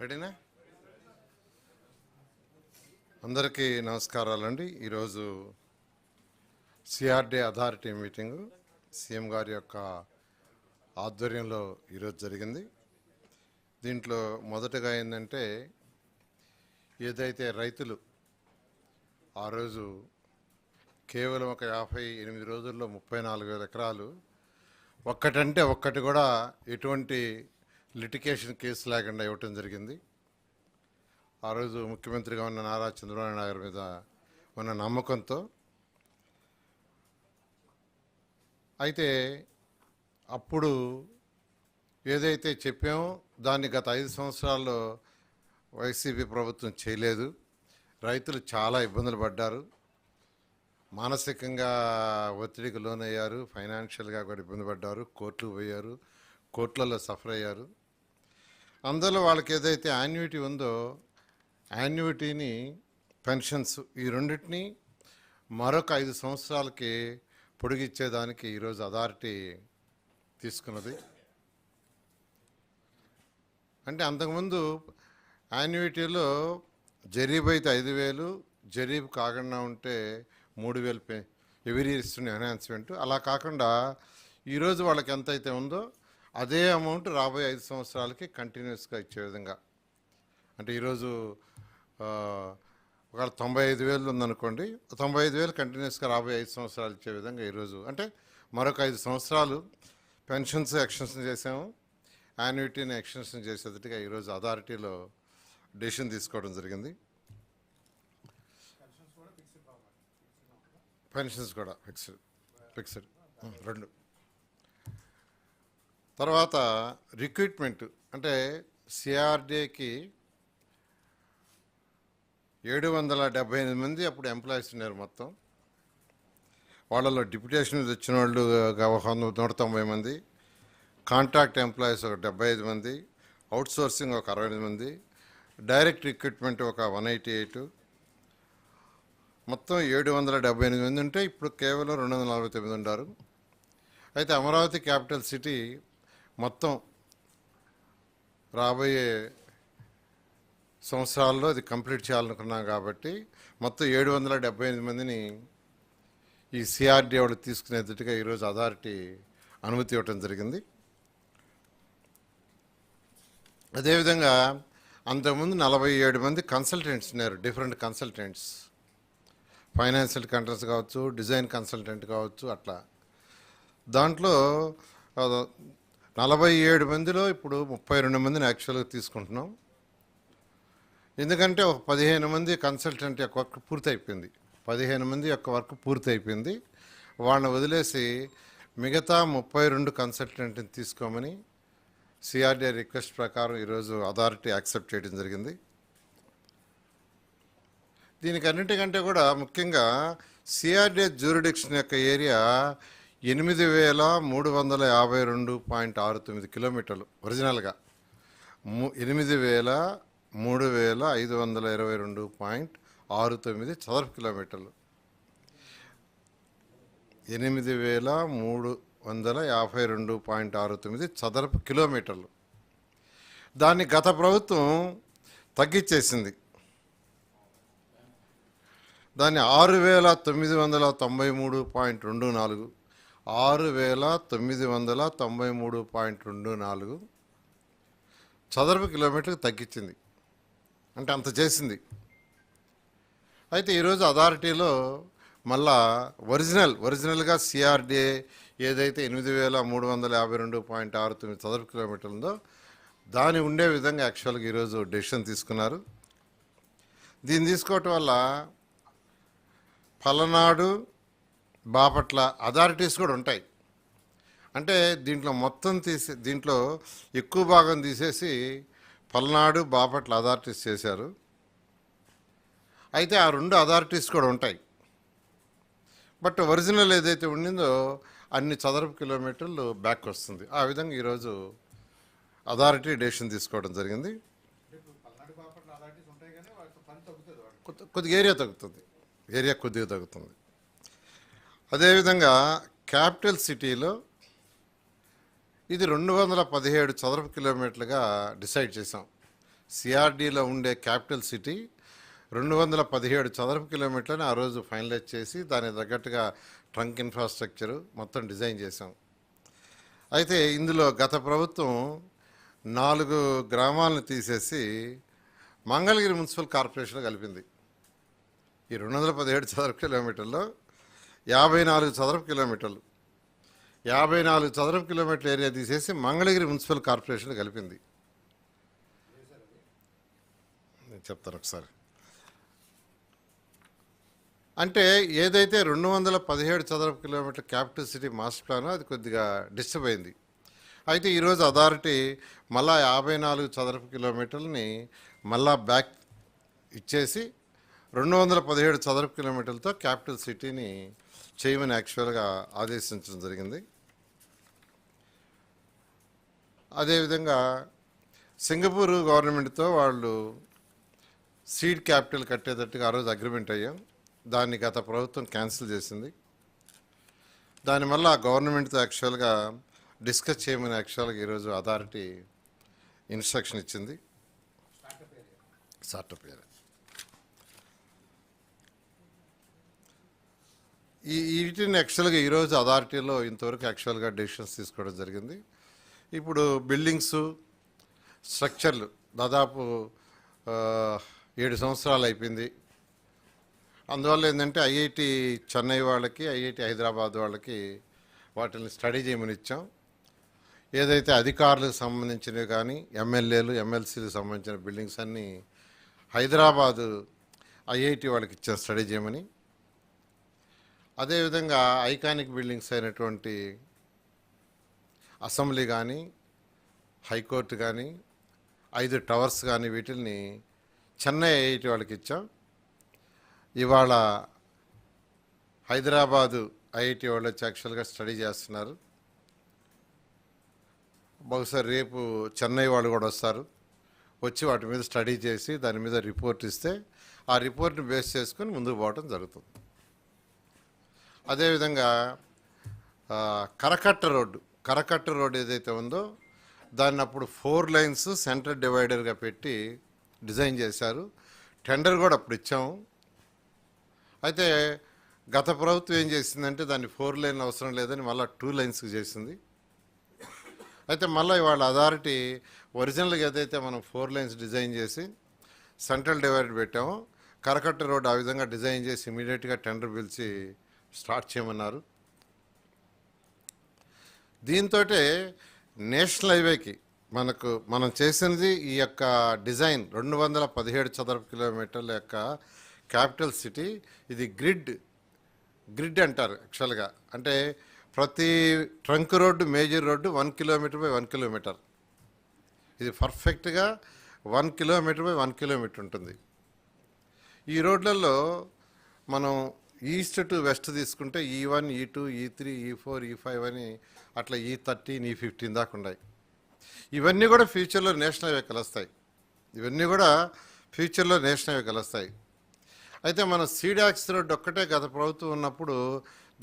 రెడీనా అందరికీ నమస్కారాలండి. ఈరోజు సిఆర్డే అథారిటీ మీటింగు సీఎం గారి యొక్క ఆధ్వర్యంలో ఈరోజు జరిగింది. దీంట్లో మొదటగా ఏంటంటే ఏదైతే రైతులు ఆ రోజు కేవలం ఒక యాభై ఎనిమిది రోజుల్లో ముప్పై నాలుగు వేల ఎకరాలు ఒక్కటంటే ఒక్కటి కూడా ఎటువంటి లిటికేషన్ కేసు లేకుండా ఇవ్వటం జరిగింది. ఆ రోజు ముఖ్యమంత్రిగా ఉన్న నారా చంద్రబాబు నాయుడు గారి మీద ఉన్న నమ్మకంతో అయితే అప్పుడు ఏదైతే చెప్పామో దాన్ని గత ఐదు సంవత్సరాల్లో వైసీపీ ప్రభుత్వం చేయలేదు. రైతులు చాలా ఇబ్బందులు పడ్డారు. మానసికంగా ఒత్తిడికి లోనయ్యారు. ఫైనాన్షియల్గా కూడా ఇబ్బంది పడ్డారు. కోర్టుకు పోయారు. కోర్టులలో సఫర్ అయ్యారు. అందులో వాళ్ళకి ఏదైతే యాన్యుటీ ఉందో యాన్యుటీని పెన్షన్స్ ఈ రెండింటిని మరొక ఐదు సంవత్సరాలకి పొడిగిచ్చేదానికి ఈరోజు అథారిటీ తీసుకున్నది. అంటే అంతకుముందు యాన్యుటీలో జరీబ్ అయితే ఐదు వేలు జరీబ్ కాకుండా ఉంటే మూడు వేలు పే ఎవరీ ఇస్తున్న ఎన్హాన్స్మెంట్. అలా కాకుండా ఈరోజు వాళ్ళకి ఎంత అయితే ఉందో అదే అమౌంట్ రాబోయే ఐదు సంవత్సరాలకి కంటిన్యూస్గా ఇచ్చే విధంగా. అంటే ఈరోజు ఒకవేళ తొంభై ఐదు వేలు ఉందనుకోండి తొంభై ఐదు వేలు కంటిన్యూస్గా రాబోయే ఐదు సంవత్సరాలు ఇచ్చే విధంగా ఈరోజు. అంటే మరొక ఐదు సంవత్సరాలు పెన్షన్స్ ఎక్స్టెన్షన్ చేసాము యాన్యుటీని ఎక్స్టెన్షన్ చేసేటట్టుగా ఈరోజు అథారిటీలో డెసిషన్ తీసుకోవడం జరిగింది. పెన్షన్స్ కూడా ఫిక్స్డ్. ఫిక్స్డ్. రెండు. తర్వాత రిక్రూట్మెంట్ అంటే సిఆర్డీకి ఏడు వందల డెబ్బై ఎనిమిది మంది అప్పుడు ఎంప్లాయీస్ ఉన్నారు మొత్తం. వాళ్ళలో డిప్యుటేషన్ తెచ్చిన వచ్చిన వాళ్ళు నూట తొంభై మంది కాంట్రాక్ట్ ఎంప్లాయీస్ ఒక డెబ్బై ఐదు మంది అవుట్ సోర్సింగ్ ఒక అరవై ఎనిమిది మంది డైరెక్ట్ రిక్రూట్మెంట్ ఒక వన్ ఎయిటీ ఎయిట్. మొత్తం ఏడు వందల డెబ్బై ఎనిమిది మంది ఉంటే ఇప్పుడు కేవలం రెండు వందల నలభై తొమ్మిది ఉన్నారు. అయితే అమరావతి క్యాపిటల్ సిటీ మొత్తం రాబోయే సంవత్సరాల్లో అది కంప్లీట్ చేయాలనుకున్నాం కాబట్టి మొత్తం ఏడు వందల డెబ్బై ఎనిమిది మందిని ఈ సిఆర్డీ వాళ్ళు తీసుకునేటట్టుగా ఈరోజు అథారిటీ అనుమతి ఇవ్వటం జరిగింది. అదేవిధంగా అంతకుముందు నలభై ఏడు మంది కన్సల్టెంట్స్ ఉన్నారు డిఫరెంట్ కన్సల్టెంట్స్ ఫైనాన్షియల్ కంటెంట్స్ కావచ్చు డిజైన్ కన్సల్టెంట్ కావచ్చు అట్లా. దాంట్లో నలభై ఏడు మందిలో ఇప్పుడు ముప్పై రెండు మందిని యాక్చువల్గా తీసుకుంటున్నాం. ఎందుకంటే ఒక పదిహేను మంది కన్సల్టెంట్ యొక్క వర్క్ పూర్తి అయిపోయింది పదిహేను మంది యొక్క వర్క్ పూర్తి అయిపోయింది వాళ్ళని వదిలేసి మిగతా ముప్పై రెండు కన్సల్టెంట్ని తీసుకోమని సిఆర్డీఐ రిక్వెస్ట్ ప్రకారం ఈరోజు అథారిటీ యాక్సెప్ట్ చేయడం జరిగింది. దీనికి అన్నిటికంటే కూడా ముఖ్యంగా సిఆర్డీఏ జ్యూరిడిక్షన్ యొక్క ఏరియా ఎనిమిది వేల మూడు వందల యాభై రెండు పాయింట్ ఆరు తొమ్మిది కిలోమీటర్లు ఒరిజినల్గా. ఎనిమిది వేల మూడు వేల ఐదు వందల ఇరవై రెండు పాయింట్ ఆరు తొమ్మిది చదరపు కిలోమీటర్లు. ఎనిమిది వేల మూడు వందల యాభై రెండు పాయింట్ ఆరు తొమ్మిది చదరపు కిలోమీటర్లు. దాన్ని గత ప్రభుత్వం తగ్గించేసింది దాన్ని ఆరు వేల తొమ్మిది వందల తొంభై మూడు పాయింట్ రెండు నాలుగు ఆరు వేల తొమ్మిది వందల తొంభై మూడు పాయింట్ రెండు నాలుగు చదరపు కిలోమీటర్కి తగ్గించింది. అంటే అంత చేసింది. అయితే ఈరోజు అథారిటీలో మళ్ళా ఒరిజినల్ ఒరిజినల్గా సిఆర్డీఏ ఏదైతే ఎనిమిది వేల మూడు వందల యాభై రెండు పాయింట్ ఆరు తొమ్మిది చదరపు కిలోమీటర్లు ఉందో దాని ఉండే విధంగా యాక్చువల్గా ఈరోజు డెసిషన్ తీసుకున్నారు. దీన్ని తీసుకోవటం వల్ల పలనాడు బాపట్ల అథారిటీస్ కూడా ఉంటాయి. అంటే దీంట్లో మొత్తం తీసి దీంట్లో ఎక్కువ భాగం తీసేసి పల్నాడు బాపట్ల అథారిటీస్ చేశారు. అయితే ఆ రెండు అథారిటీస్ కూడా ఉంటాయి. బట్ ఒరిజినల్ ఏదైతే ఉండిందో అన్ని చదరపు కిలోమీటర్లు బ్యాక్ వస్తుంది. ఆ విధంగా ఈరోజు అథారిటీ డెసిషన్ తీసుకోవడం జరిగింది. కొద్దిగా ఏరియా తగ్గుతుంది. ఏరియా కొద్దిగా తగ్గుతుంది. అదేవిధంగా క్యాపిటల్ సిటీలో ఇది రెండు వందల పదిహేడు చదరపు కిలోమీటర్లుగా డిసైడ్ చేసాం సిఆర్డీలో ఉండే క్యాపిటల్ సిటీ రెండు వందల పదిహేడు చదరపు కిలోమీటర్ని ఆ రోజు ఫైనలైజ్ చేసి దానికి తగ్గట్టుగా ట్రంక్ ఇన్ఫ్రాస్ట్రక్చరు మొత్తం డిజైన్ చేసాం అయితే ఇందులో గత ప్రభుత్వం నాలుగు గ్రామాలను తీసేసి మంగళగిరి మున్సిపల్ కార్పొరేషన్ కలిపింది. ఈ రెండు వందల పదిహేడు చదరపు కిలోమీటర్లో యాభై నాలుగు చదరపు కిలోమీటర్లు. యాభై నాలుగు చదరపు కిలోమీటర్ల ఏరియా తీసేసి మంగళగిరి మున్సిపల్ కార్పొరేషన్ కలిపింది. నేను చెప్తాను ఒకసారి. అంటే ఏదైతే రెండు వందల పదిహేడు చదరపు kilometre capital city master plan అది కొద్దిగా డిస్టర్బ్ అయింది. అయితే ఈరోజు అథారిటీ మళ్ళా యాభై నాలుగు చదరపు కిలోమీటర్లని మళ్ళా బ్యాక్ ఇచ్చేసి రెండు వందల పదిహేడు చదరపు కిలోమీటర్లతో క్యాపిటల్ సిటీని చేయమని యాక్చువల్గా ఆదేశించడం జరిగింది. అదేవిధంగా సింగపూర్ గవర్నమెంట్తో వాళ్ళు సీడ్ క్యాపిటల్ కట్టేటట్టుగా ఆ రోజు అగ్రిమెంట్ అయ్యాం. దాన్ని గత ప్రభుత్వం క్యాన్సిల్ చేసింది. దానివల్ల గవర్నమెంట్తో యాక్చువల్గా డిస్కస్ చేయమని యాక్చువల్గా ఈరోజు అథారిటీ ఇన్స్ట్రక్షన్ ఇచ్చింది. స్టార్టప్ ఏరియా స్టార్టప్ ఏరియా ఈ వీటిని యాక్చువల్గా ఈరోజు అథారిటీలో ఇంతవరకు యాక్చువల్గా డెసిషన్స్ తీసుకోవడం జరిగింది. ఇప్పుడు బిల్డింగ్స్ స్ట్రక్చర్లు దాదాపు ఏడు సంవత్సరాలు అయిపోయింది. అందువల్ల ఏంటంటే ఐఐటి చెన్నై వాళ్ళకి ఐఐటి హైదరాబాద్ వాళ్ళకి వాటిని స్టడీ చేయమని ఇచ్చాం. ఏదైతే అధికారులకు సంబంధించినవి కానీ ఎమ్మెల్యేలు ఎమ్మెల్సీలకు సంబంధించిన బిల్డింగ్స్ అన్నీ హైదరాబాదు ఐఐటి వాళ్ళకి ఇచ్చాం స్టడీ చేయమని. అదేవిధంగా ఐకానిక్ బిల్డింగ్స్ అయినటువంటి అసెంబ్లీ కానీ హైకోర్టు కానీ ఐదు టవర్స్ కానీ వీటిల్ని చెన్నై ఐఐటి వాళ్ళకి ఇచ్చాం. ఇవాళ హైదరాబాదు ఐఐటి వాళ్ళు వచ్చి యాక్చువల్గా స్టడీ చేస్తున్నారు. బహుశా రేపు చెన్నై వాళ్ళు కూడా వస్తారు. వచ్చి వాటి మీద స్టడీ చేసి దాని మీద రిపోర్ట్ ఇస్తే ఆ రిపోర్ట్ని బేస్ చేసుకొని ముందుకు పోవడం జరుగుతుంది. అదేవిధంగా కరకట్ట రోడ్డు. కరకట్ట రోడ్డు ఏదైతే ఉందో దాన్ని అప్పుడు ఫోర్ లైన్స్ సెంటర్ డివైడర్గా పెట్టి డిజైన్ చేశారు. టెండర్ కూడా అప్పుడు ఇచ్చాము. అయితే గత ప్రభుత్వం ఏం చేసిందంటే దాన్ని ఫోర్ లైన్ అవసరం లేదని మళ్ళీ టూ లైన్స్కి చేసింది. అయితే మళ్ళీ వాళ్ళ అథారిటీ ఒరిజినల్గా ఏదైతే మనం ఫోర్ లైన్స్ డిజైన్ చేసి సెంట్రల్ డివైడర్ పెట్టామో కరకట్ట రోడ్ ఆ విధంగా డిజైన్ చేసి ఇమీడియట్గా టెండర్ పిలిచి స్టార్ట్ చేయమన్నారు. దీంతో నేషనల్ హైవేకి మనకు మనం చేసినది ఈ యొక్క డిజైన్ రెండు వందల పదిహేడు చదరపు కిలోమీటర్ల యొక్క క్యాపిటల్ సిటీ. ఇది గ్రిడ్ గ్రిడ్ అంటారు యాక్చువల్గా. అంటే ప్రతి trunk road major road one kilometre by one kilometre. ఇది పర్ఫెక్ట్గా one kilometre by one kilometre ఉంటుంది. ఈ రోడ్లలో మనం ఈస్ట్ టు వెస్ట్ తీసుకుంటే ఈ వన్ ఈ టూ ఈ త్రీ ఈ ఫోర్ ఈ ఫైవ్ అని అట్లా ఈ థర్టీన్ ఈ ఫిఫ్టీన్ దాకా ఉన్నాయి. ఇవన్నీ కూడా ఫ్యూచర్లో నేషనల్ హైవే కలుస్తాయి. ఇవన్నీ కూడా ఫ్యూచర్లో నేషనల్ హైవే కలుస్తాయి. అయితే మన సీడాక్స్ రోడ్డు ఒక్కటే గత ప్రభుత్వం ఉన్నప్పుడు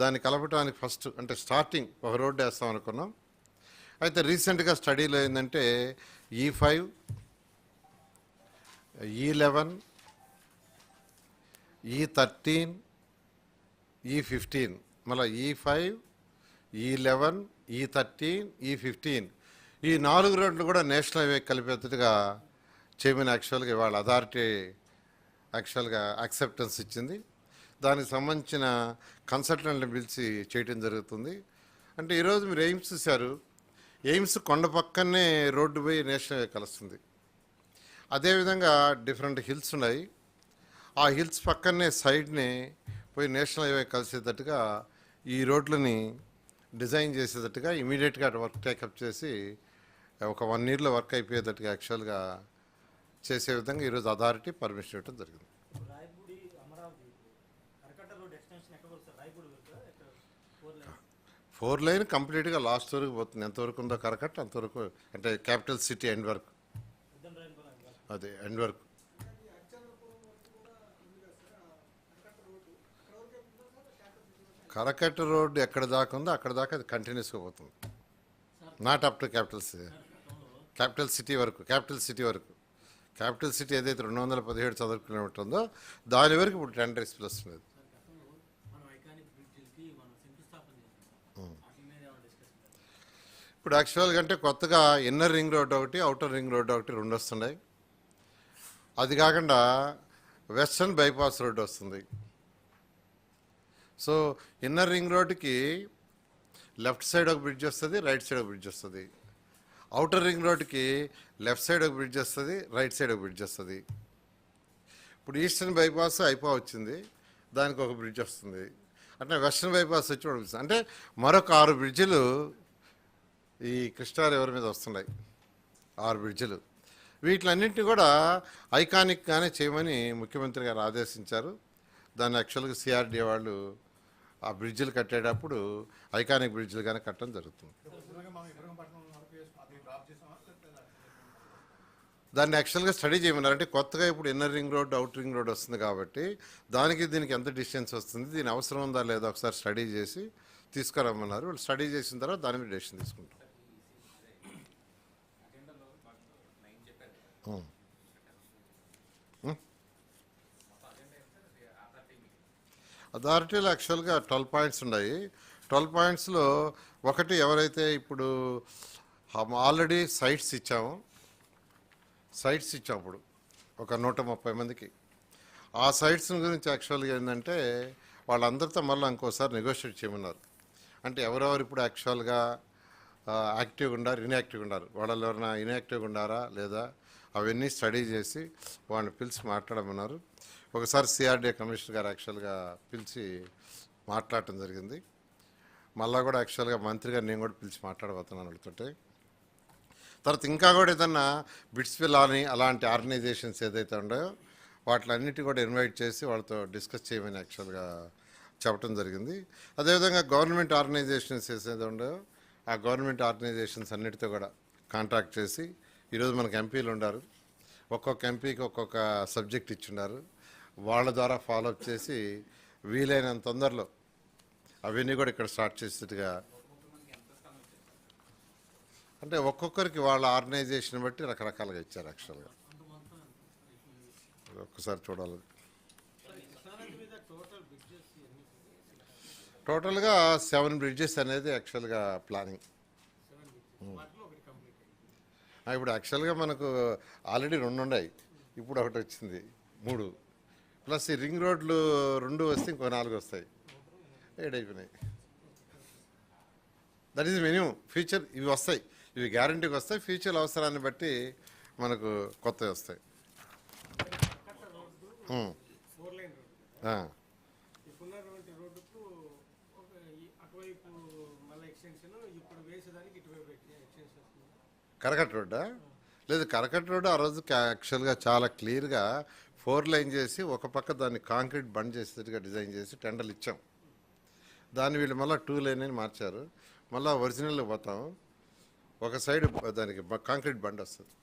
దాన్ని కలపడానికి ఫస్ట్ అంటే స్టార్టింగ్ ఒక రోడ్డు వేస్తాం అనుకున్నాం. అయితే రీసెంట్గా స్టడీలో ఏంటంటే ఈ ఫైవ్ ఈ లెవెన్ ఈ థర్టీన్ ఈ ఫిఫ్టీన్ మళ్ళీ ఈ ఫైవ్ ఈ లెవెన్ ఈ థర్టీన్ ఈ ఫిఫ్టీన్ ఈ నాలుగు రోడ్లు కూడా నేషనల్ హైవే కలిపేట్టుగా చైర్మన్ యాక్చువల్గా ఇవాళ అథారిటీ యాక్చువల్గా యాక్సెప్టెన్స్ ఇచ్చింది. దానికి సంబంధించిన కన్సల్టెంట్ని పిలిచి చేయటం జరుగుతుంది. అంటే ఈరోజు మీరు ఎయిమ్స్ చూశారు. ఎయిమ్స్ కొండ పక్కనే రోడ్డు పోయి నేషనల్ హైవే కలుస్తుంది. అదేవిధంగా డిఫరెంట్ హిల్స్ ఉన్నాయి. ఆ హిల్స్ పక్కనే సైడ్ని పోయి నేషనల్ హైవే కలిసేటట్టుగా ఈ రోడ్లని డిజైన్ చేసేటట్టుగా ఇమీడియట్గా వర్క్ టేకప్ చేసి ఒక వన్ ఇయర్లో వర్క్ అయిపోయేటట్టుగా యాక్చువల్గా చేసే విధంగా ఈరోజు అథారిటీ పర్మిషన్ ఇవ్వడం జరిగింది. ఫోర్ లైన్ కంప్లీట్గా లాస్ట్ వరకు పోతుంది. ఎంతవరకు ఉందో కరకట్ అంతవరకు అంటే క్యాపిటల్ సిటీ ఎండ్ వరకు. అదే ఎండ్ వరకు. కరకట్ట రోడ్డు ఎక్కడ దాకా ఉందో అక్కడ దాకా అది కంటిన్యూస్గా పోతుంది. Not up to capital capital city వరకు క్యాపిటల్ సిటీ వరకు. క్యాపిటల్ సిటీ ఏదైతే రెండు వందల పదిహేడు చదరపు కిలోమీటర్ ఉందో దాని వరకు ఇప్పుడు టెండర్ వస్తున్నది సార్ ఇప్పుడు యాక్చువల్గా అంటే కొత్తగా ఇన్నర్ రింగ్ రోడ్ ఒకటి అవుటర్ రింగ్ రోడ్ ఒకటి రెండు వస్తున్నాయి. అది కాకుండా వెస్ట్రన్ బైపాస్ రోడ్ వస్తుంది. సో ఇన్నర్ రింగ్ రోడ్కి లెఫ్ట్ సైడ్ ఒక బ్రిడ్జ్ వస్తుంది రైట్ సైడ్ ఒక బ్రిడ్జ్ వస్తుంది. అవుటర్ రింగ్ రోడ్కి లెఫ్ట్ సైడ్ ఒక బ్రిడ్జ్ వస్తుంది రైట్ సైడ్ ఒక బ్రిడ్జ్ వస్తుంది. ఇప్పుడు ఈస్టర్న్ బైపాస్ అయిపో వచ్చింది దానికి ఒక బ్రిడ్జ్ వస్తుంది. అంటే వెస్ట్రన్ బైపాస్ వచ్చి ఒకటి వస్తుంది. అంటే మరొక ఆరు బ్రిడ్జిలు ఈ కృష్ణా రివర్ మీద వస్తున్నాయి? ఆరు బ్రిడ్జిలు. వీటిలన్నింటినీ కూడా ఐకానిక్గానే చేయమని ముఖ్యమంత్రి గారు ఆదేశించారు. దాన్ని యాక్చువల్గా సిఆర్డీ వాళ్ళు ఆ బ్రిడ్జిలు కట్టేటప్పుడు ఐకానిక్ బ్రిడ్జిలుగానే కట్టడం జరుగుతుంది. దాన్ని యాక్చువల్గా స్టడీ చేయమన్నారు అంటే కొత్తగా ఇప్పుడు inner ring road out ring road వస్తుంది కాబట్టి దానికి దీనికి ఎంత డిస్టెన్స్ వస్తుంది దీని అవసరం ఉందా లేదా ఒకసారి స్టడీ చేసి తీసుకురమ్మన్నారు. వాళ్ళు స్టడీ చేసిన తర్వాత దాని మీద డెసిషన్ తీసుకుంటాం అథారిటీలో యాక్చువల్గా ట్వెల్వ్ పాయింట్స్ ఉన్నాయి. ట్వెల్వ్ పాయింట్స్లో ఒకటి ఎవరైతే ఇప్పుడు ఆల్రెడీ సైట్స్ ఇచ్చామో సైట్స్ ఇచ్చాం అప్పుడు ఒక నూట ముప్పై మందికి. ఆ సైట్స్ గురించి యాక్చువల్గా ఏంటంటే వాళ్ళందరితో మళ్ళీ ఇంకోసారి నెగోషియేట్ చేయమన్నారు. అంటే ఎవరెవరు ఇప్పుడు యాక్చువల్గా యాక్టివ్గా ఉండారు ఇన్యాక్టివ్గా ఉన్నారు వాళ్ళు ఎవరైనా ఇన్యాక్టివ్గా ఉండారా లేదా? అవన్నీ స్టడీ చేసి వాళ్ళని పిలిచి మాట్లాడమన్నారు. ఒకసారి సిఆర్డీఏ కమిషనర్ గారు యాక్చువల్గా పిలిచి మాట్లాడటం జరిగింది. మళ్ళా కూడా యాక్చువల్గా మంత్రి గారు నేను కూడా పిలిచి మాట్లాడబోతున్నాను అడుగుతుంటే తర్వాత ఇంకా కూడా ఏదన్నా బిట్స్విల్ అని అలాంటి ఆర్గనైజేషన్స్ ఏదైతే ఉన్నాయో వాటిలన్నిటి కూడా ఇన్వైట్ చేసి వాళ్ళతో డిస్కస్ చేయమని యాక్చువల్గా చెప్పడం జరిగింది. అదేవిధంగా గవర్నమెంట్ ఆర్గనైజేషన్స్ ఏదైతే ఉన్నాయో ఆ గవర్నమెంట్ ఆర్గనైజేషన్స్ అన్నిటితో కూడా కాంటాక్ట్ చేసి ఈరోజు మనకు ఎంపీలు ఉన్నారు. ఒక్కొక్క ఎంపీకి ఒక్కొక్క సబ్జెక్ట్ ఇచ్చున్నారు వాళ్ళ ద్వారా ఫాలోఅప్ చేసి వీలైనంత తొందరలో అవన్నీ కూడా ఇక్కడ స్టార్ట్ చేసేట్టుగా. అంటే ఒక్కొక్కరికి వాళ్ళ ఆర్గనైజేషన్ బట్టి రకరకాలుగా ఇచ్చారు యాక్చువల్గా ఒక్కసారి చూడాలి. టోటల్గా సెవెన్ బ్రిడ్జెస్ అనేది యాక్చువల్గా ప్లానింగ్ hmm. ఇప్పుడు యాక్చువల్గా మనకు ఆల్రెడీ రెండు ఉన్నాయి. ఇప్పుడు ఒకటి వచ్చింది. మూడు. ప్లస్ ఈ రింగ్ రోడ్లు రెండు వస్తే ఇంకో నాలుగు వస్తాయి. ఏడైపోయినాయి దట్ ఈజ్ మినిమం ఫ్యూచర్ ఇవి వస్తాయి. ఇవి గ్యారంటీకి వస్తాయి. ఫ్యూచర్ అవసరాన్ని బట్టి మనకు కొత్తవి వస్తాయి. వస్తుంది కరకట్ రోడ్డా? లేదు కరకట్ రోడ్డు ఆ రోజు యాక్చువల్గా చాలా క్లియర్గా ఫోర్ లైన్ చేసి ఒక పక్క దాన్ని కాంక్రీట్ బండ్ చేసేట్టుగా డిజైన్ చేసి టెండర్లు ఇచ్చాం. దాన్ని వీళ్ళు మళ్ళీ టూ లైన్ అని మార్చారు. మళ్ళీ ఒరిజినల్ పోతాం ఒక సైడ్ దానికి కాంక్రీట్ బండ్ వస్తుంది.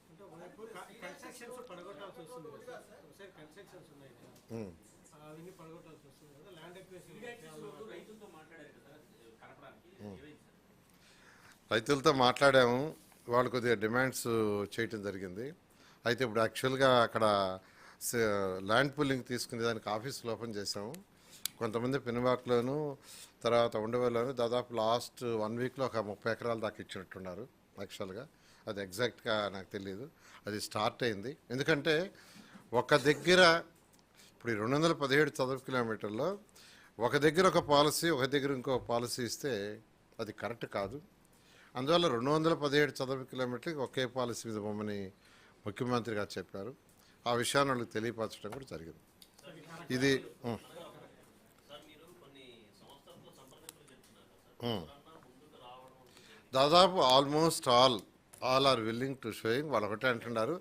రైతులతో మాట్లాడాము. వాళ్ళు కొద్దిగా డిమాండ్స్ చేయటం జరిగింది. అయితే ఇప్పుడు యాక్చువల్గా అక్కడ ల్యాండ్ పూలింగ్ తీసుకునే దానికి ఆఫీసులు ఓపెన్ చేసాము కొంతమంది పెనుబాక్లోను తర్వాత ఉండవేలోను దాదాపు లాస్ట్ వన్ వీక్లో ఒక ముప్పై ఎకరాల దాకా ఇచ్చినట్టున్నారు యాక్చువల్గా. అది ఎగ్జాక్ట్గా నాకు తెలియదు అది స్టార్ట్ అయింది. ఎందుకంటే ఒక దగ్గర ఇప్పుడు రెండు వందల పదిహేడు చదరపు కిలోమీటర్లో ఒక దగ్గర ఒక పాలసీ ఒక దగ్గర ఇంకో పాలసీ ఇస్తే అది కరెక్ట్ కాదు. అందువల్ల రెండు వందల పదిహేడు చదరపు కిలోమీటర్లకి ఒకే పాలసీ మీద బొమ్మని ముఖ్యమంత్రి గారు చెప్పారు. ఆ విషయాన్ని వాళ్ళకి తెలియపరచడం కూడా జరిగింది. ఇది దాదాపు almost all all are willing to showing. వాళ్ళు ఒకటే అంటున్నారు.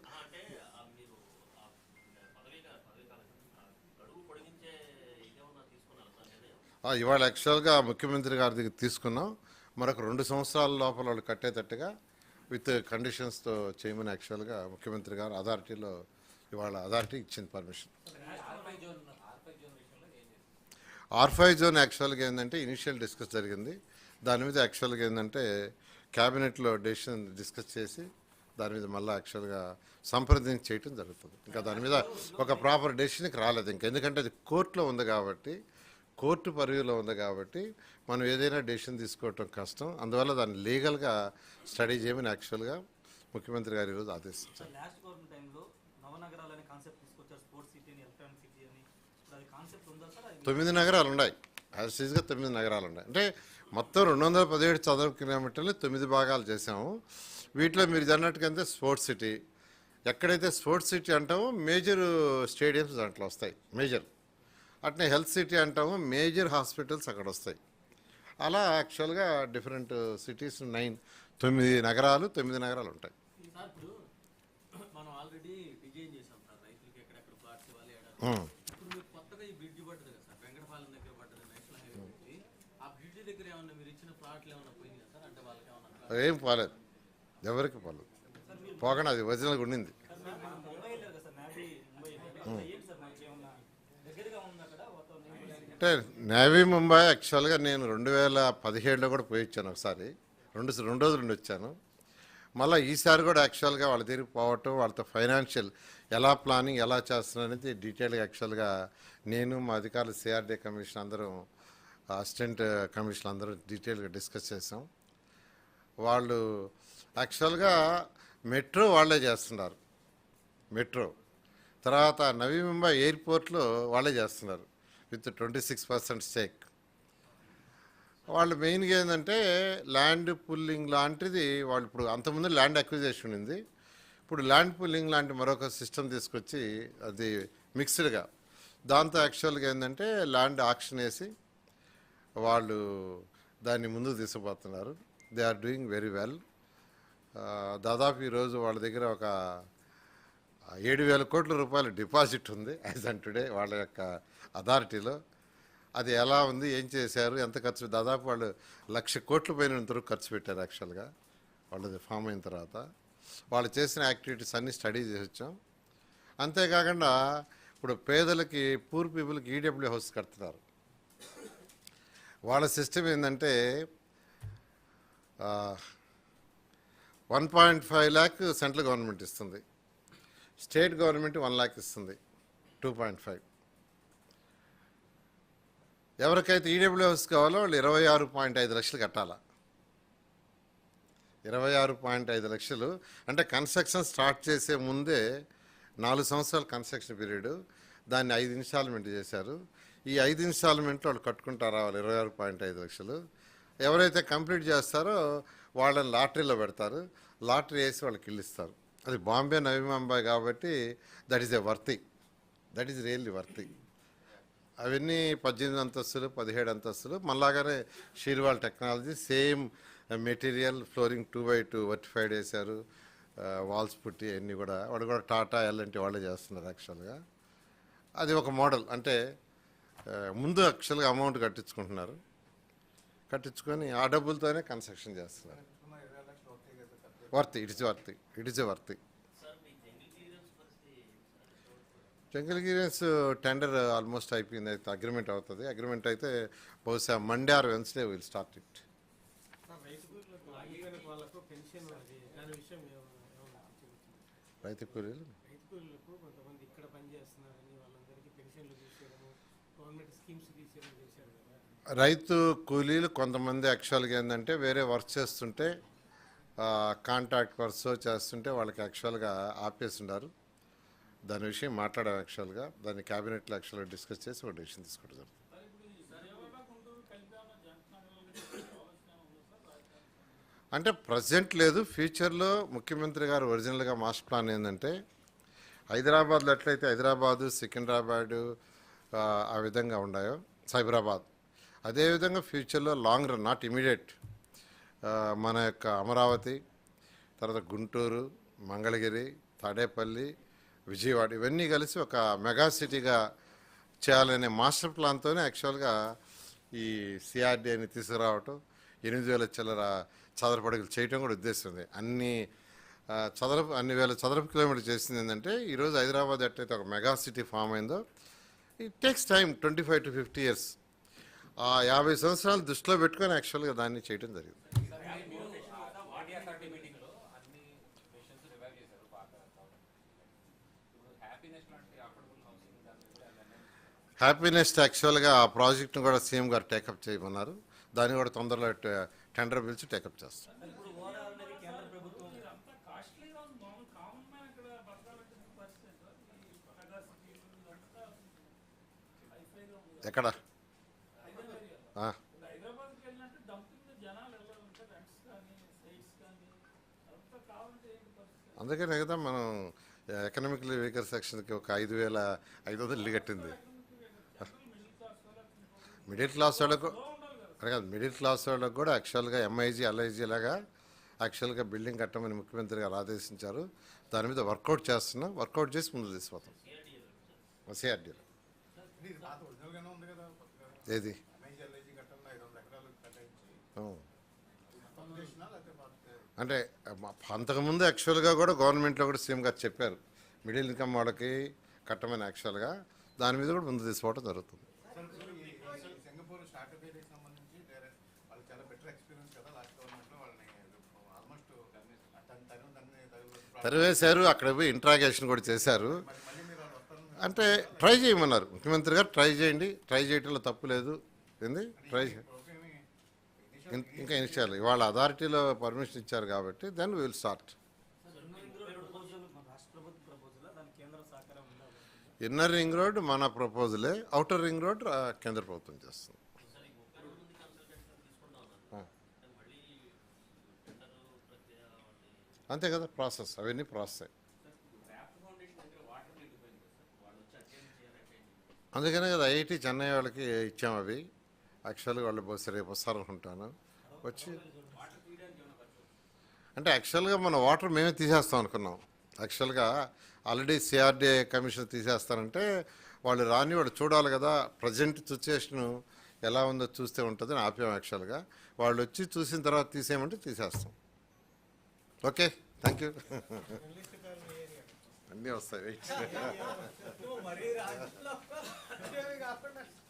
ఇవాళ యాక్చువల్గా ముఖ్యమంత్రి గారి దగ్గర తీసుకున్నాం. మరొక రెండు సంవత్సరాల లోపల వాళ్ళు కట్టేటట్టుగా విత్ కండిషన్స్తో చేయమని యాక్చువల్గా ముఖ్యమంత్రి గారు అథారిటీలో ఇవాళ అథారిటీ ఇచ్చింది పర్మిషన్. ఆర్ ఫైవ్ జోన్ యాక్చువల్గా ఏంటంటే ఇనిషియల్ డిస్కస్ జరిగింది. దాని మీద యాక్చువల్గా ఏంటంటే క్యాబినెట్లో డెసిషన్ డిస్కస్ చేసి దాని మీద మళ్ళీ యాక్చువల్గా సంప్రదించి చేయటం జరుగుతుంది. ఇంకా దాని మీద ఒక ప్రాపర్ డెసిషన్కి రాలేదు. ఇంకా ఎందుకంటే అది కోర్టులో ఉంది కాబట్టి కోర్టు పరిధిలో ఉంది కాబట్టి మనం ఏదైనా డెసిషన్ తీసుకోవటం కష్టం. అందువల్ల దాన్ని లీగల్గా స్టడీ చేయమని యాక్చువల్గా ముఖ్యమంత్రి గారు ఈరోజు ఆదేశించారు సార్ లాస్ట్ గవర్నమెంట్ టైంలో నవనగరాలు అనే కాన్సెప్ట్ తీసుకొచ్చారు స్పోర్ట్స్ సిటీ అని ఎలక్ట్రానిక్ సిటీ అని ఇప్పుడు అది కాన్సెప్ట్ ఉందా సార్ అది తొమ్మిది నగరాలు ఉన్నాయి యాజ్ తొమ్మిది నగరాలు ఉన్నాయి అంటే మొత్తం రెండు వందల పదిహేడు చదరపు కిలోమీటర్లు తొమ్మిది భాగాలు చేసాము వీటిలో మీరు అన్నట్టుగా స్పోర్ట్స్ సిటీ. ఎక్కడైతే స్పోర్ట్స్ సిటీ అంటామో మేజర్ స్టేడియంస్ దాంట్లో వస్తాయి. మేజర్. అట్నే హెల్త్ సిటీ అంటామో మేజర్ హాస్పిటల్స్ అక్కడ వస్తాయి. అలా యాక్చువల్గా డిఫరెంట్ సిటీస్ నైన్. తొమ్మిది నగరాలు తొమ్మిది నగరాలు ఉంటాయి మనం ఆల్రెడీ డిజైన్ చేసాం సార్. రైతులకి ఎక్కడెక్కడ ప్లాట్స్ ఇవ్వాలి ఎక్కడ ఉమ్. ఇప్పుడు మీకు కొత్తగా ఈ బ్రిడ్జ్ పడ్డది కదా సార్ వెంకటపాలెం దగ్గర పడ్డది నేషనల్ హైవే బ్రిడ్జ్ ఆ బ్రిడ్జ్ దగ్గర ఏమన్నా మీరు ఇచ్చిన ప్లాట్లు ఏమన్నా పోయినాయి సార్ అంటే వాళ్ళకి ఏమన్నా ఏం పోలేదు. ఎవరికి పోలేదు. పోకుండా అది ఒరిజినల్గా ఉండింది. అంటే నేవీ ముంబై యాక్చువల్గా నేను రెండు వేల పదిహేడులో కూడా పోయి వచ్చాను ఒకసారి. రెండు రెండు రోజులు నుండి వచ్చాను. మళ్ళీ ఈసారి కూడా యాక్చువల్గా వాళ్ళ దగ్గరికి పోవటం వాళ్ళతో ఫైనాన్షియల్ ఎలా ప్లానింగ్ ఎలా చేస్తున్నారు అనేది డీటెయిల్గా యాక్చువల్గా నేను మా అధికారులు సిఆర్డీ కమిషన్ అందరం అసిస్టెంట్ కమిషన్ అందరం డీటెయిల్గా డిస్కస్ చేసాం. వాళ్ళు యాక్చువల్గా మెట్రో వాళ్ళే చేస్తున్నారు. మెట్రో. తర్వాత నవీ ముంబై ఎయిర్పోర్ట్లో వాళ్ళే చేస్తున్నారు. With twenty six percent stake. వాళ్ళు మెయిన్గా ఏంటంటే ల్యాండ్ పుల్లింగ్ లాంటిది వాళ్ళు ఇప్పుడు అంతకుముందు ల్యాండ్ అక్విజేషన్ ఉంది ఇప్పుడు ల్యాండ్ పుల్లింగ్ లాంటి మరొక సిస్టమ్ తీసుకొచ్చి అది మిక్స్డ్గా. దాంతో యాక్చువల్గా ఏంటంటే ల్యాండ్ ఆక్షన్ వేసి వాళ్ళు దాన్ని ముందుకు తీసుకుపోతున్నారు. They are doing very well. దాదాపు ఈరోజు వాళ్ళ దగ్గర ఒక ఏడు వేల కోట్ల రూపాయల డిపాజిట్ ఉంది యాజ్ అన్ టుడే వాళ్ళ యొక్క అథారిటీలో. అది ఎలా ఉంది ఏం చేశారు ఎంత ఖర్చు దాదాపు వాళ్ళు లక్ష కోట్ల పైన ఇంతవరకు ఖర్చు పెట్టారు యాక్చువల్గా. వాళ్ళది ఫామ్ అయిన తర్వాత. వాళ్ళు చేసిన యాక్టివిటీస్ అన్నీ స్టడీ చేసి వచ్చాం. అంతేకాకుండా ఇప్పుడు పేదలకి పూర్ పీపుల్కి ఈడబ్ల్యూ హౌస్ కడుతున్నారు. వాళ్ళ సిస్టమ్ ఏంటంటే one point five lakh central government ఇస్తుంది. స్టేట్ గవర్నమెంట్ వన్ ల్యాక్ ఇస్తుంది టూ పాయింట్ ఫైవ్ ఎవరికైతే ఈడబ్ల్యూఎస్ కావాలో వాళ్ళు ఇరవై ఆరు పాయింట్ ఐదు లక్షలు కట్టాలా? ఇరవై ఆరు పాయింట్ ఐదు లక్షలు. అంటే కన్స్ట్రక్షన్ స్టార్ట్ చేసే ముందే నాలుగు సంవత్సరాల కన్స్ట్రక్షన్ పీరియడ్ దాన్ని ఐదు ఇన్స్టాల్మెంట్ చేశారు. ఈ ఐదు ఇన్స్టాల్మెంట్లో వాళ్ళు కట్టుకుంటారా వాళ్ళు ఇరవై ఆరు పాయింట్ ఐదు లక్షలు? ఎవరైతే కంప్లీట్ చేస్తారో వాళ్ళని లాటరీలో పెడతారు. లాటరీ వేసి వాళ్ళకి ఇల్లు ఇస్తారు. అది బాంబే నవీ ముంబై కాబట్టి that is a worthy that is really worthy అవన్నీ పద్దెనిమిది అంతస్తులు పదిహేడు అంతస్తులు. మళ్ళాగానే shear wall technology same material flooring two by two vitrified వేశారు. వాల్స్ పుట్టి అన్నీ కూడా. వాడు కూడా టాటా ఎలాంటి వాళ్ళే చేస్తున్నారు యాక్చువల్గా అది ఒక మోడల్. అంటే ముందు యాక్చువల్గా అమౌంట్ కట్టించుకుంటున్నారు. కట్టించుకొని ఆ డబ్బులతోనే కన్స్ట్రక్షన్ చేస్తున్నారు. Worth it's worth worthy it is worthy it is worthy. Jungle clearance tender almost అయిపోయింది అయితే అగ్రిమెంట్ అవుతుంది. అగ్రిమెంట్ అయితే బహుశా Monday or Wednesday will start it రైతు కూలీలు? కొంతమంది ఇక్కడ వాళ్ళందరికీ పెన్షన్లు గవర్నమెంట్ స్కీమ్స్ తీసేయడం చేశారు. రైతు కూలీలు కొంతమంది యాక్చువల్గా ఏంటంటే వేరే వర్క్ చేస్తుంటే కాంట్రాక్ట్ వర్క్స్ చేస్తుంటే వాళ్ళకి యాక్చువల్గా ఆపేసిండారు. దాని విషయం మాట్లాడాం యాక్చువల్గా. దాన్ని క్యాబినెట్లో యాక్చువల్గా డిస్కస్ చేసి ఒక డిసిషన్ తీసుకుంటాం అంటే ప్రజెంట్ లేదు. ఫ్యూచర్లో ముఖ్యమంత్రి గారు ఒరిజినల్గా మాస్టర్ ప్లాన్ ఏంటంటే హైదరాబాద్లో ఎట్లయితే హైదరాబాదు సికింద్రాబాదు ఆ, ఆ విధంగా ఉన్నాయో సైబరాబాద్. అదేవిధంగా ఫ్యూచర్లో లాంగ్ రన్ నాట్ ఇమీడియట్ మన యొక్క అమరావతి తర్వాత గుంటూరు మంగళగిరి తాడేపల్లి విజయవాడ ఇవన్నీ కలిసి ఒక మెగా సిటీగా చేయాలనే మాస్టర్ ప్లాన్తోనే యాక్చువల్గా ఈ సిఆర్డీని తీసుకురావటం ఎనిమిది వేల చిల్లర చదరపు అడుగులు చేయటం కూడా ఉద్దేశం ఉంది అన్ని చదరపు అన్ని వేల చదరపు కిలోమీటర్లు చేసింది ఏంటంటే ఈరోజు హైదరాబాద్ ఎట్లయితే ఒక మెగా సిటీ ఫామ్ అయిందో it takes time twenty five to fifty years. ఆ యాభై సంవత్సరాలు దృష్టిలో పెట్టుకొని యాక్చువల్గా దాన్ని చేయడం జరిగింది. హ్యాపీనెస్ యాక్చువల్గా ఆ ప్రాజెక్ట్ను కూడా సీఎం గారు టేకప్ చేయమన్నారు. దాన్ని కూడా తొందరలో టెండర్ పిలిచి టేకప్ చేస్తారు. ఎక్కడ? అందుకనే కదా మనం ఎకనామికల్ వీకర్ సెక్షన్కి ఒక ఐదు వేల ఐదు వందలు ఇల్లు కట్టింది. మిడిల్ క్లాస్ వాళ్ళకు కాదు మిడిల్ క్లాస్ వాళ్ళకు కూడా యాక్చువల్గా ఎంఐజీ ఎల్ఐజీ లాగా యాక్చువల్గా బిల్డింగ్ కట్టమని ముఖ్యమంత్రి గారు ఆదేశించారు. దాని మీద వర్కౌట్ చేస్తున్నాం. వర్కౌట్ చేసి ముందు తీసుకుపోతాం సిఆర్డీలో ఏది ఎంఐజీ ఎల్ఐజీ కట్టంలో ఐదు వందల ఎకరాలు కేటాయించి ఆ. మొత్తం చేసినా లేకపోతే పాత అంటే అంతకుముందు యాక్చువల్గా కూడా గవర్నమెంట్లో కూడా సీఎం గారు చెప్పారు. మిడిల్ ఇన్కమ్ వాళ్ళకి కట్టమని యాక్చువల్గా దాని మీద కూడా ముందు తీసుకోవడం జరుగుతుంది. తరివేశారు అక్కడ పోయి ఇంట్రాగేషన్ కూడా చేశారు. అంటే ట్రై చేయమన్నారు. ముఖ్యమంత్రి గారు ట్రై చేయండి. ట్రై చేయటంలో తప్పు లేదు. ఏంది? ట్రై చేయండి ఇంకా ఇనిషియల్ ఇవాళ అథారిటీలో పర్మిషన్ ఇచ్చారు కాబట్టి then will start inner ring road మన ప్రపోజలే అవుటర్ రింగ్ రోడ్ కేంద్ర ప్రభుత్వం చేస్తుంది. అంతే కదా ప్రాసెస్ అవన్నీ ప్రాసెస్ అందుకనే కదా ఐఐటి చెన్నై వాళ్ళకి ఇచ్చాం అవి. యాక్చువల్గా వాళ్ళు బస్ రేపు వస్తారు వచ్చి? అంటే యాక్చువల్గా మన వాటర్ మేమే తీసేస్తాం అనుకున్నాం. యాక్చువల్గా ఆల్రెడీ సిఆర్డీఏ కమిషన్ తీసేస్తారంటే వాళ్ళు రాని వాళ్ళు చూడాలి కదా ప్రజెంట్ సిచ్యుయేషను ఎలా ఉందో చూస్తే ఉంటుందని ఆపాం యాక్చువల్గా వాళ్ళు వచ్చి చూసిన తర్వాత తీసేయమంటే తీసేస్తాం. ఓకే థ్యాంక్ యూ అన్నీ వస్తాయి.